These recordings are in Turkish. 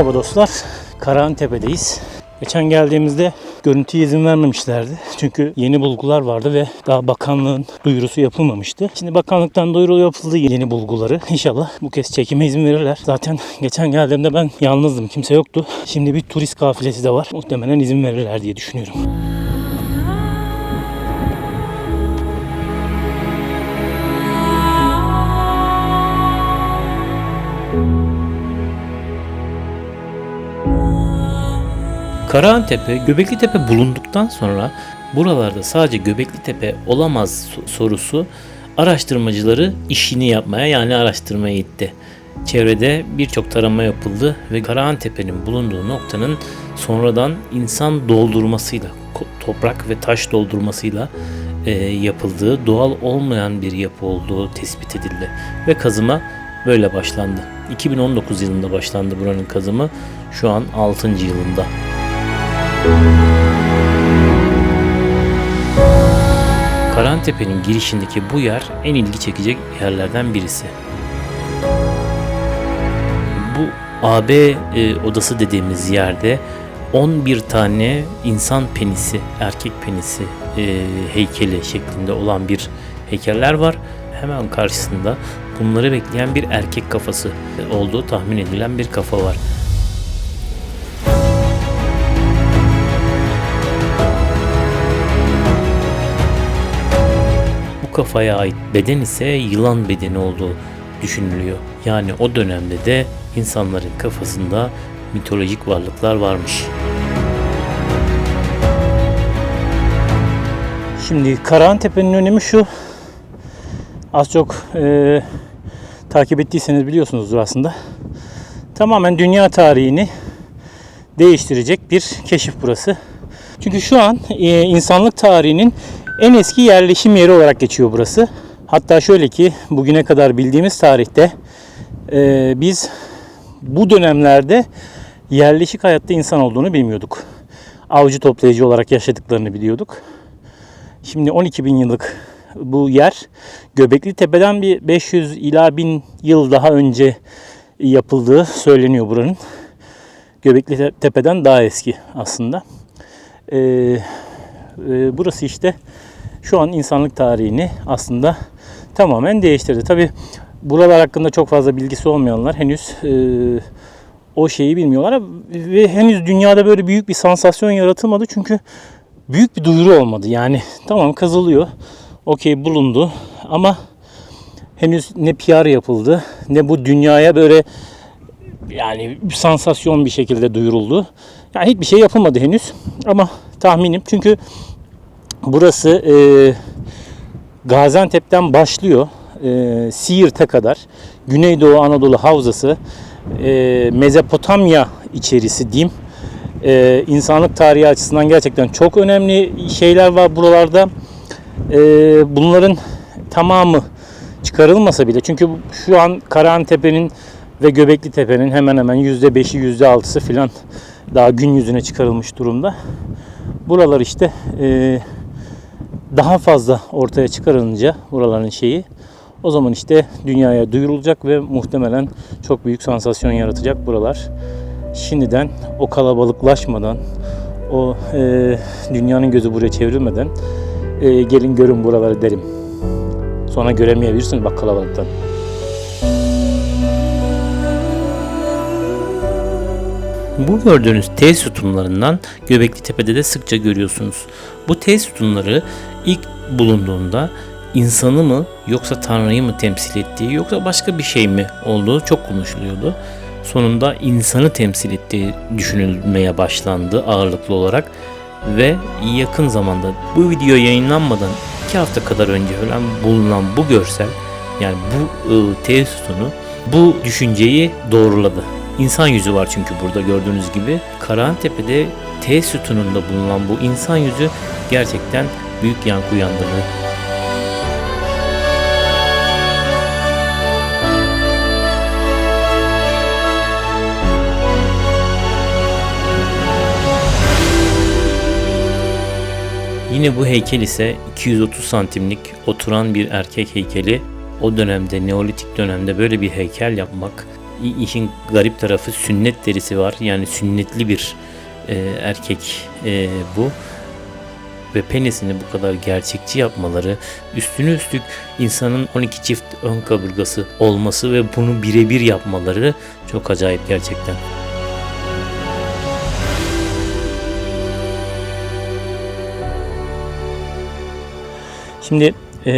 Merhaba dostlar. Karahantepe'deyiz. Geçen geldiğimizde görüntüye izin vermemişlerdi. Çünkü yeni bulgular vardı ve daha bakanlığın duyurusu yapılmamıştı. Şimdi bakanlıktan duyuru yapıldı yeni bulguları. İnşallah bu kez çekime izin verirler. Zaten geçen geldiğimde ben yalnızdım. Kimse yoktu. Şimdi bir turist kafilesi de var. Muhtemelen izin verirler diye düşünüyorum. Karahantepe, Göbekli Tepe bulunduktan sonra buralarda sadece Göbekli Tepe olamaz so- sorusu araştırmacıları işini yapmaya yani araştırmaya itti. Çevrede birçok tarama yapıldı ve Karahantepe'nin bulunduğu noktanın sonradan insan doldurmasıyla, toprak ve taş doldurmasıyla e, yapıldığı doğal olmayan bir yapı olduğu tespit edildi ve kazıma böyle başlandı. 2019 yılında başlandı buranın kazımı. Şu an 6. yılında. Karantepe'nin girişindeki bu yer en ilgi çekecek yerlerden birisi. Bu AB e, odası dediğimiz yerde 11 tane insan penisi, erkek penisi e, heykeli şeklinde olan bir heykeller var. Hemen karşısında bunları bekleyen bir erkek kafası olduğu tahmin edilen bir kafa var. Kafaya ait beden ise yılan bedeni olduğu düşünülüyor. Yani o dönemde de insanların kafasında mitolojik varlıklar varmış. Şimdi Karahantepe'nin önemi şu. Az çok e, takip ettiyseniz biliyorsunuzdur aslında. Tamamen dünya tarihini değiştirecek bir keşif burası. Çünkü şu an e, insanlık tarihinin en eski yerleşim yeri olarak geçiyor burası. Hatta şöyle ki bugüne kadar bildiğimiz tarihte e, biz bu dönemlerde yerleşik hayatta insan olduğunu bilmiyorduk. Avcı toplayıcı olarak yaşadıklarını biliyorduk. Şimdi 12 bin yıllık bu yer Göbekli Tepe'den bir 500 ila 1000 yıl daha önce yapıldığı söyleniyor buranın. Göbekli Te- Tepe'den daha eski aslında. Ee, e, burası işte şu an insanlık tarihini aslında tamamen değiştirdi. Tabi buralar hakkında çok fazla bilgisi olmayanlar henüz e, o şeyi bilmiyorlar ve henüz dünyada böyle büyük bir sansasyon yaratılmadı çünkü büyük bir duyuru olmadı. Yani tamam kazılıyor. Okey bulundu ama henüz ne PR yapıldı ne bu dünyaya böyle yani sansasyon bir şekilde duyuruldu. Yani hiçbir şey yapılmadı henüz ama tahminim çünkü burası e, Gaziantep'ten başlıyor e, Siirt'e kadar Güneydoğu Anadolu Havzası e, Mezopotamya içerisi diyeyim e, insanlık tarihi açısından gerçekten çok önemli şeyler var buralarda. E, bunların tamamı çıkarılmasa bile çünkü şu an Karahantepe'nin ve Göbekli Tepe'nin hemen hemen %5'i %6'sı filan daha gün yüzüne çıkarılmış durumda. Buralar işte e, daha fazla ortaya çıkarılınca buraların şeyi o zaman işte dünyaya duyurulacak ve muhtemelen çok büyük sansasyon yaratacak buralar. Şimdiden o kalabalıklaşmadan, o e, dünyanın gözü buraya çevrilmeden e, gelin görün buraları derim. Sonra göremeyebilirsiniz bak kalabalıktan. Bu gördüğünüz T sütunlarından Göbekli Tepe'de de sıkça görüyorsunuz. Bu T sütunları ilk bulunduğunda insanı mı yoksa Tanrı'yı mı temsil ettiği yoksa başka bir şey mi olduğu çok konuşuluyordu. Sonunda insanı temsil ettiği düşünülmeye başlandı ağırlıklı olarak ve yakın zamanda bu video yayınlanmadan iki hafta kadar önce falan bulunan bu görsel yani bu ıı, T sütunu bu düşünceyi doğruladı. İnsan yüzü var çünkü burada gördüğünüz gibi. Karahantepe'de T sütununda bulunan bu insan yüzü gerçekten büyük yankı uyandırdı. Yine bu heykel ise 230 santimlik oturan bir erkek heykeli. O dönemde Neolitik dönemde böyle bir heykel yapmak işin garip tarafı sünnet derisi var. Yani sünnetli bir e, erkek e, bu ve penisini bu kadar gerçekçi yapmaları, üstüne üstlük insanın 12 çift ön kaburgası olması ve bunu birebir yapmaları çok acayip gerçekten. Şimdi e,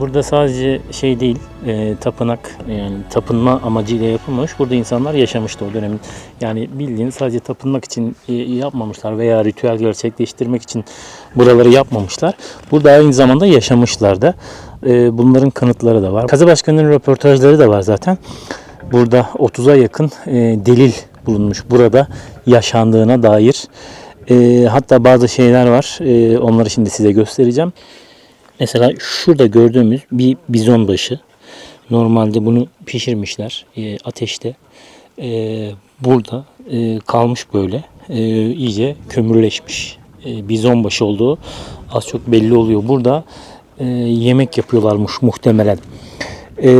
burada sadece şey değil, e, tapınak yani tapınma amacıyla yapılmamış. Burada insanlar yaşamıştı o dönemin. Yani bildiğin sadece tapınmak için e, yapmamışlar veya ritüel gerçekleştirmek için buraları yapmamışlar. Burada aynı zamanda yaşamışlar da. E, bunların kanıtları da var. Kazı Başkanı'nın röportajları da var zaten. Burada 30'a yakın e, delil bulunmuş burada yaşandığına dair. E, hatta bazı şeyler var. E, onları şimdi size göstereceğim. Mesela şurada gördüğümüz bir bizon başı. Normalde bunu pişirmişler e, ateşte. E, burada e, kalmış böyle. E, iyice kömürleşmiş. E, bizon başı olduğu az çok belli oluyor. Burada e, yemek yapıyorlarmış muhtemelen. E,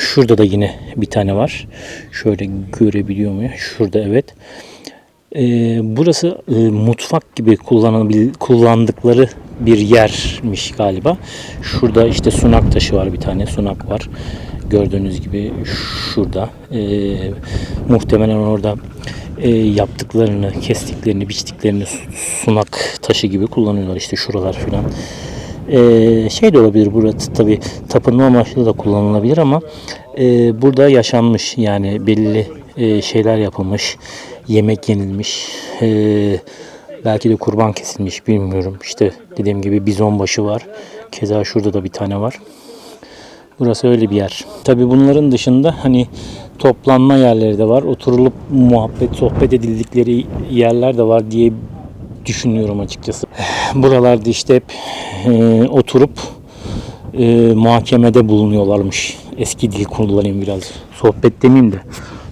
şurada da yine bir tane var. Şöyle görebiliyor muyum? Şurada evet. Ee, burası e, mutfak gibi kullanabil kullandıkları bir yermiş galiba. Şurada işte sunak taşı var bir tane sunak var. Gördüğünüz gibi şurada. Ee, muhtemelen orada e, yaptıklarını, kestiklerini, biçtiklerini su- sunak taşı gibi kullanıyorlar işte şuralar filan. Ee, şey de olabilir burası tabi tapınma amaçlı da kullanılabilir ama e, burada yaşanmış yani belli e, şeyler yapılmış yemek yenilmiş e, belki de kurban kesilmiş bilmiyorum işte dediğim gibi bizon başı var keza şurada da bir tane var Burası öyle bir yer. Tabii bunların dışında hani toplanma yerleri de var. Oturulup muhabbet, sohbet edildikleri yerler de var diye düşünüyorum açıkçası. Buralarda işte hep e, oturup e, muhakemede bulunuyorlarmış. Eski dil kullanayım biraz. Sohbet demeyeyim de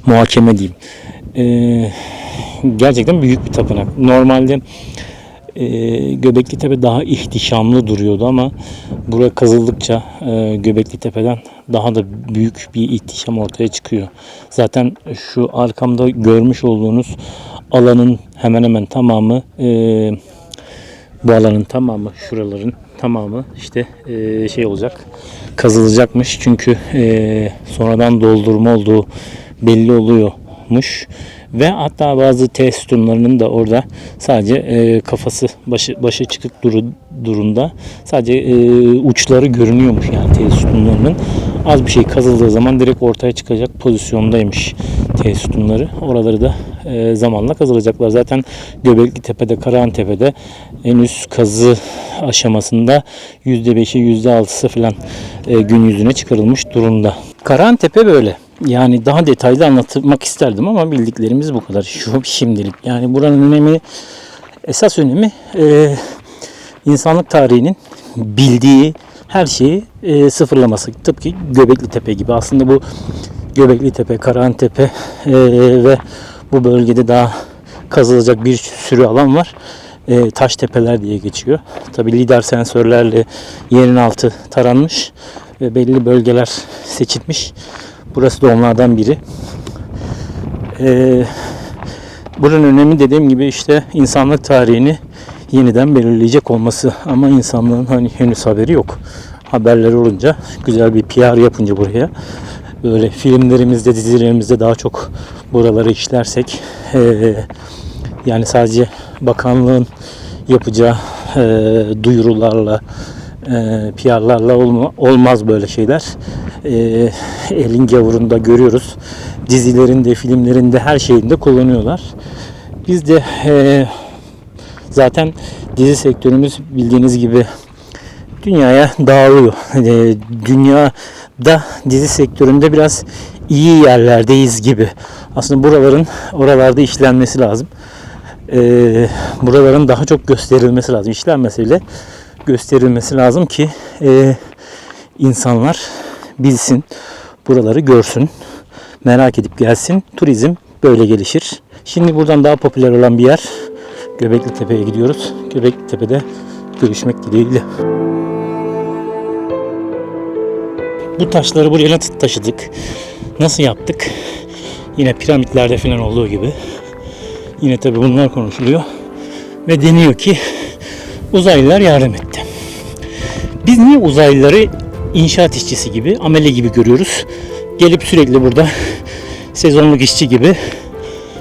muhakeme diyeyim. E, gerçekten büyük bir tapınak. Normalde e, Göbekli Tepe daha ihtişamlı duruyordu ama buraya kazıldıkça e, Göbekli Tepe'den daha da büyük bir ihtişam ortaya çıkıyor. Zaten şu arkamda görmüş olduğunuz alanın hemen hemen tamamı e, bu alanın tamamı şuraların tamamı işte e, şey olacak kazılacakmış çünkü e, sonradan doldurma olduğu belli oluyormuş ve hatta bazı T sütunlarının da orada sadece e, kafası başı başı çıkık duru, durumda sadece e, uçları görünüyormuş yani T sütunlarının az bir şey kazıldığı zaman direkt ortaya çıkacak pozisyondaymış T sütunları oraları da e, zamanla kazılacaklar zaten Göbekli Tepe'de Karahan Tepe'de henüz kazı aşamasında %5'i %6'sı falan e, gün yüzüne çıkarılmış durumda. Karahan Tepe böyle. Yani daha detaylı anlatmak isterdim ama bildiklerimiz bu kadar şu şimdilik. Yani buranın önemi esas önemi e, insanlık tarihinin bildiği her şeyi e, sıfırlaması. Tıpkı Göbekli Tepe gibi. Aslında bu Göbekli Tepe, Karahan Tepe e, ve bu bölgede daha kazılacak bir sürü alan var. E, taş tepeler diye geçiyor. Tabi lidar sensörlerle yerin altı taranmış ve belli bölgeler seçilmiş. Burası da onlardan biri. Ee, buranın önemi dediğim gibi işte insanlık tarihini yeniden belirleyecek olması ama insanlığın hani henüz haberi yok. Haberler olunca güzel bir PR yapınca buraya böyle filmlerimizde dizilerimizde daha çok buraları işlersek ee, yani sadece bakanlığın yapacağı ee, duyurularla e, PR'larla olma, olmaz böyle şeyler. E, elin gavurunda görüyoruz. Dizilerinde, filmlerinde, her şeyinde kullanıyorlar. Biz de e, zaten dizi sektörümüz bildiğiniz gibi dünyaya dağılıyor. E, dünyada dizi sektöründe biraz iyi yerlerdeyiz gibi. Aslında buraların oralarda işlenmesi lazım. E, buraların daha çok gösterilmesi lazım. İşlenmese bile gösterilmesi lazım ki e, insanlar bilsin, buraları görsün, merak edip gelsin. Turizm böyle gelişir. Şimdi buradan daha popüler olan bir yer Göbekli Tepe'ye gidiyoruz. Göbekli Tepe'de görüşmek dileğiyle. Bu taşları buraya nasıl taşıdık? Nasıl yaptık? Yine piramitlerde falan olduğu gibi. Yine tabi bunlar konuşuluyor. Ve deniyor ki uzaylılar yardım etti. Biz niye uzaylıları inşaat işçisi gibi, amele gibi görüyoruz? Gelip sürekli burada sezonluk işçi gibi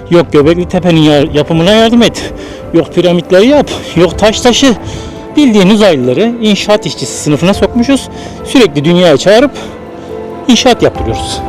yok Göbekli Tepe'nin ya- yapımına yardım et. Yok piramitleri yap. Yok taş taşı. Bildiğin uzaylıları inşaat işçisi sınıfına sokmuşuz. Sürekli dünyaya çağırıp inşaat yaptırıyoruz.